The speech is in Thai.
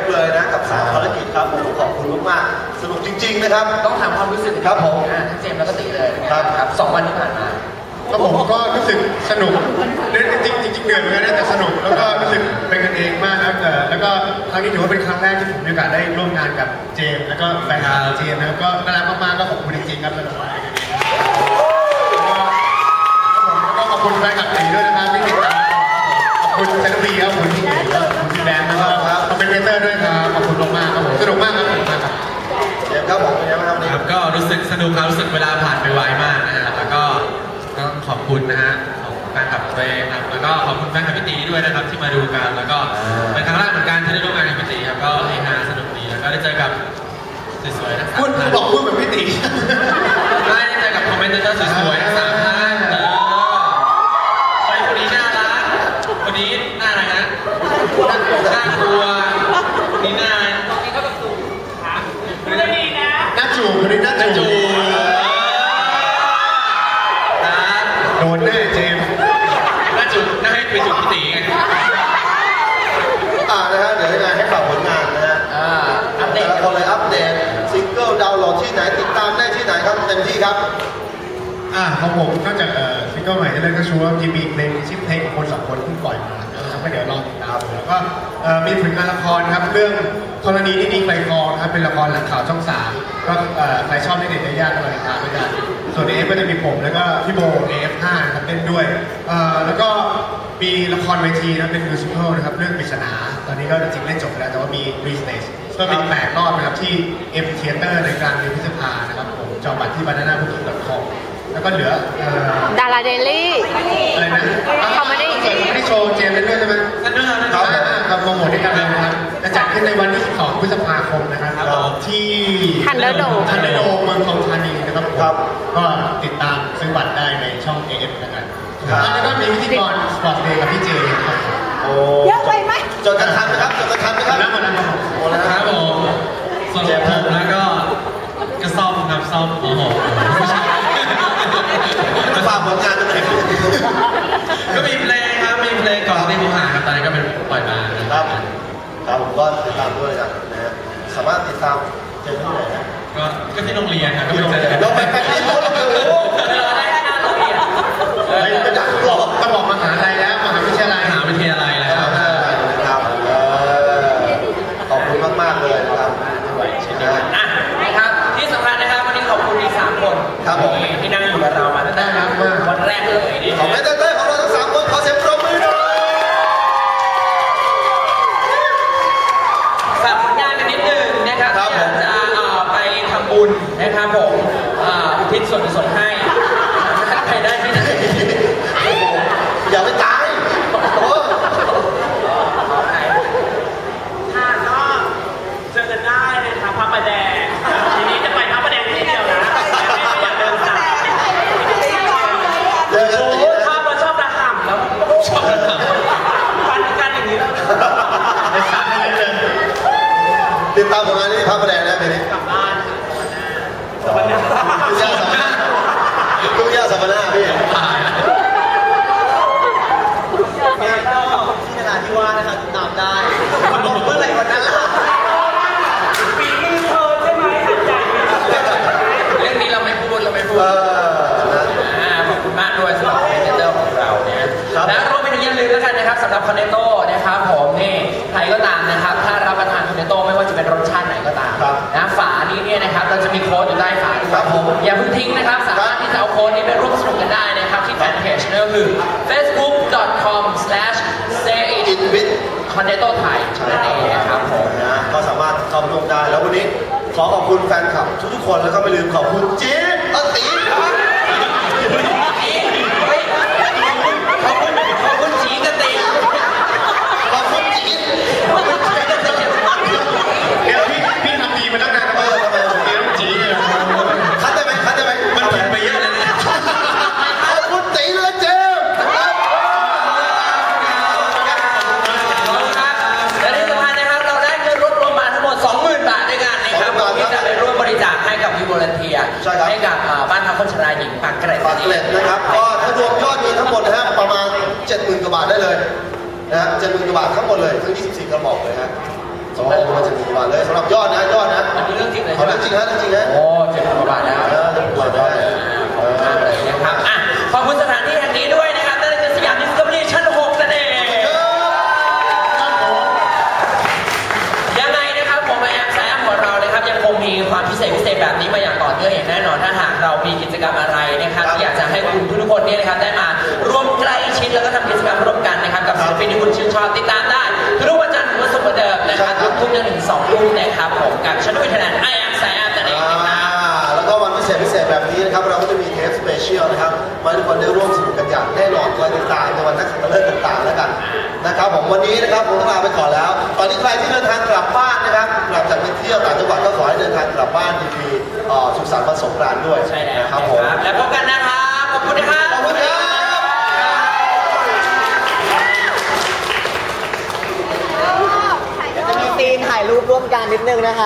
ฟเลยนะกับสามภารกิจครับผมขอบคุณมากๆสนุกจริง ๆ นะครับ ต้องถามความรู้สึกครับผมทั้งเจมส์แล้วก็ตีเลยครับ ครับสองวันที่ผ่านมา ก็ผมก็รู้สึกสนุกเล่นจริงจริงเดือยเหมือนกันะแต่สนุกแล้วก็รู้สึกเป็นกันเองมากครัต่แล้วก็ครั้งนี้ถือว่าเป็นครั้งแรกที่ผมมีโอกาสได้ร่วมงานกับเจมส์แล้วก็แฟนคลับเจมส์นะก็น่ารักมากๆก็ขอบคุณจริงๆครับสำหรับ นุกมากครับผมมากครับเดี๋ยวครับผมเป็นยังไงบ้างครับวันนี้ครับก็รู้สึกสนุกครับรู้สึกเวลาผ่านไปไวมากนะฮะแล้วก็ต้องขอบคุณนะฮะของแฟนคลับตัวเองครับแล้วก็ขอบคุณแฟนคลับพี่ตีด้วยนะครับที่มาดูกันแล้วก็เป็นครั้งแรกเหมือนกันที่ได้ร่วมงานกับพี่ตีครับก็เฮฮาสนุกดีแล้วก็ได้เจอกับสวยๆทั้งสามพูดท่านบอกพูดเหมือนพี่ตีได้ได้เจอกับคอมเมนเตอร์สวยๆทั้งสามท่านเออใครคนนี้น่ารักคนนี้น่าอะไรนะน่ากลัวคนนี้น่าอะไร น่า จูบคนนี้น่าน่าจูจูบบนะโดนแน่เจมส์น่าจูบน่าให้ไปจูบพี่ตีไงอ่านะฮะเดี๋ยวยังไงให้ฝากผลงานนะฮะอ่าอัปเดแต่ตละคนเลยอัปเดตซิงเกิลดาวน์โหลดที่ไหนติดตามได้ที่ไหนครับเต็มที่ครับ อ่าของผมนอกจากเอ่อซิงเกิลใหม่ที่เล่นก็ชัวร์จะมีเพลงชื่อเพลงของคนสองคนเพิ่ปล่อยมานะครับก็เดี๋ยวรอติดตามแล้วก็เอ่อมีผลงานละครครับเรื่องธรณีที่ดีไฟฟองครับเป็นละครหลังข่าวช่องสามก็เอ่อใครชอบเด็กๆญาติๆก็มาติดตามด้วยกันส่วนเอฟก็จะมีผมแล้วก็พี่โบ AF5 นะครับเล่นด้วยเอ่อแล้วก็มีละครเวทีนะเป็นมิวสิควลนะครับเรื่องปริศนาตอนนี้ก็จริงๆเล่นจบไปแล้วแต่ว่ามีรีสเตจก็เป็นแปดรอบนะครับที่ M Theater ในกลางเดือนพฤษภานะครับผมจองบัตรที่ bananabooking.com แล้วก็เหลือเอ่อดาราเดลี่อะไรนะเขาไม่ได้เกิดไม่ได้โชว์เจมส์เล่นด้วยใช่ไหมกันด้วยนะคครัรับบครับโปรโมทด้วยกันเลยนะครับจะจัดขึ้นในวันที่12พฤษภาคมนะครับครับผมที่ Thunderdome ทันเดอร์โดมเมืองทองธานีนะครับผมครับ ก็ติดตามซื้อบัตรได้ในช่อง AF นะครับครับแล้วก็มีพิธีกรสปอร์ตเดย์กับพี่เจครับโอ้เยอะไปไหมจดกันทันไหมครับจดกันทันไหมหมครัดบแล้วหมดแล้วครับผมหมดแล้วคนะครัรับบผมส่วนของผมแล้วก็ก็ซ่อมครับซ่อมโอ้โหไม่ใช่ ฝากผลงานตรงไหนก็มีเพลงครับ มีเพลงก่อนที่ผมหาครับตอนนี้ก็เป็นปล่อยมานะคครัรับบครับผมก็ติดตามด้วยนะนะฮะสามารถติดตามเจอที่ไหนนะก็ก็ที่โรงเรียนครับก็ไปเจอกันเราไปไปที่โน้นเราไปโอ้โห เฮ้ยก็จะบอกต้องบอกมหาลัยแล้วมหาวิทยาลัย มหาวิทยาลัยแล้ว ครับเออขอบคุณมากๆเลยนะครับนะฮะ อะนะครับ ที่สำคัญนะครับ วันนี้ขอบคุณอีกสามคน ครับผม ที่นั่งอยู่กับเรามาตั้งแต่วันแรกเลยนี่ ขอบคุณเต้ยๆของเราทั้งสามคนขอเสียงปรบมือหน่อย ฝากผลงานกันนิดนึงนะครับ ครับ ที่อยากจะเอ่อไปทำบุญนะครับผมเอ่ออุทิศส่วนกุศลให้ไปได้ที่ไหน อย่าไปตายโอ้ ค่ะก็เจอกันได้นะครับพระประแดงทีนี้จะไปพระประแดงที่เดียวนะไม่อยากเดินสาย เจอกัน โอ้ ตี โหช นะ อบมาชอบระห่ำแล้วชอบระห่ำฟันกันอย่างนี้แล้ว ในสามนั้นเลย ติดตามผลงานที่พระประแดงนะเพลงนี้กลับบ้านตุ้งย่าสัมมนาตุ้งย่าสัมมนาพี่งานก็ที่นราธิวาสนะครับติดตามได้บอกเมื่อไหร่วันนั้นล่ะปีมือเธอใช่ไหมหัดใหญ่เรื่องนี้เราไม่พูดเราไม่พูดเออนะอ่าขอบคุณมากด้วยสำหรับคอนเทนเตอร์ของเราเนี่ยครับและรวมไปถึงอย่าลืมแล้วกันนะครับสำหรับคอนเนโต้นะค อย่าด้วยครับผมอย่าเพิ่งทิ้งนะครับ สามารถที่จะเอาโค้ดนี้ไปร่วมสนุกกันได้นะครับ ที่แฟนเพจนั่นก็คือ facebook.com/say อินวิทคอนเนโต้ไทยนั่นเองนะครับผมนะก็สามารถเข้าร่วมได้แล้ววันนี้ขอขอบคุณแฟนคลับทุกๆคนแล้วก็ไม่ลืมขอบคุณจิ๊บอตี เฮ้ยขอบคุณขอบคุณจีกติก ขอบคุณจิ๊บ เดี๋ยวพี่พี่ทำดีมาตั้งนาน เอ แล้ว อทำไม เดี๋ยวจีเนี่ย คัดได้ไหมคัดได้ไหม มันผิดไปเยอะเลยนะ ขอบคุณตีเลยเจมส์ครับ และที่สำคัญนะครับเราได้เงินรวบรวมมาทั้งหมด 20,000 บาทด้วยกันนะครับที่จะไปร่วมบริจาคให้กับวิวอลเทียให้กับเอ่อบ้านพักคนชราหญิง ปากเกร็ดฝากเกล็ดนะครับ ก็ถ้ารวมยอดเงินทั้งหมดนะฮะประมาณ 70,000กว่าบาทได้เลยนะฮะ70,000กว่าบาททั้งหมดเลยทั้ง24กระบอกเลยฮะสองพันประมาณ70,000กว่าบาทเลยสำหรับยอดนะยอดนะอันนี้เรื่องจริงๆนะจริงๆนะโอ้เจ็ดพันกว่าบาทแล้วเออเจ็ดพันกว่าบาทแล้วขอบคุณมากเลยนะครับอะขอบคุณสถานที่แห่งนี้ด้วยนะครับนั่นก็คือสยามดิสคัฟเวอรี่ชั้น6นั่นเองยังไงนะครับผมแอมแซมของเรานะครับยังคงมีความพิเศษพิเศษแบบนี้มาอย่างต่อเนื่องอย่างแน่นอนถ้าหากเรามีกิจกรรมอะไร เนี่ยนะครับได้มาร่วมใกล้ชิดแล้วก็ทำกิจกรรมร่วมกันนะครับกับศิลปินที่คุณชื่นชอบติดตามได้ทุกวันจันทร์ถึงวันศุกร์เหมือนเดิมนะครับใช่ครับทุกๆจนถึงสองทุ่มนะครับผมกับชนุยธนันไอแอมแซมนั่นเองนะครับอ่าแล้วก็วันพิเศษพิเศษแบบนี้นะครับเราก็จะมีเทปสเปเชียลนะครับมาให้ทุกคนได้ร่วมสนุกกันอย่างแน่นอนคอยติดตามในวันนักขัตฤกษ์ต่างๆแล้วกันนะครับผมวันนี้นะครับผมต้องลาไปก่อนแล้ว ตอนนี้ใครที่เดินทางกลับบ้านนะครับกลับจากไปเที่ยวต่างจังหวัดก็ขอให้เดินทางกลับบ้านดีๆเอ่อสุขสันต์วันสงกรานต์ด้วยใช่แล้วนะครับผมแล้วพบกันนะครับขอบคุณนะครับขอบคุณครับ ร่วมกันนิดนึงนะคะ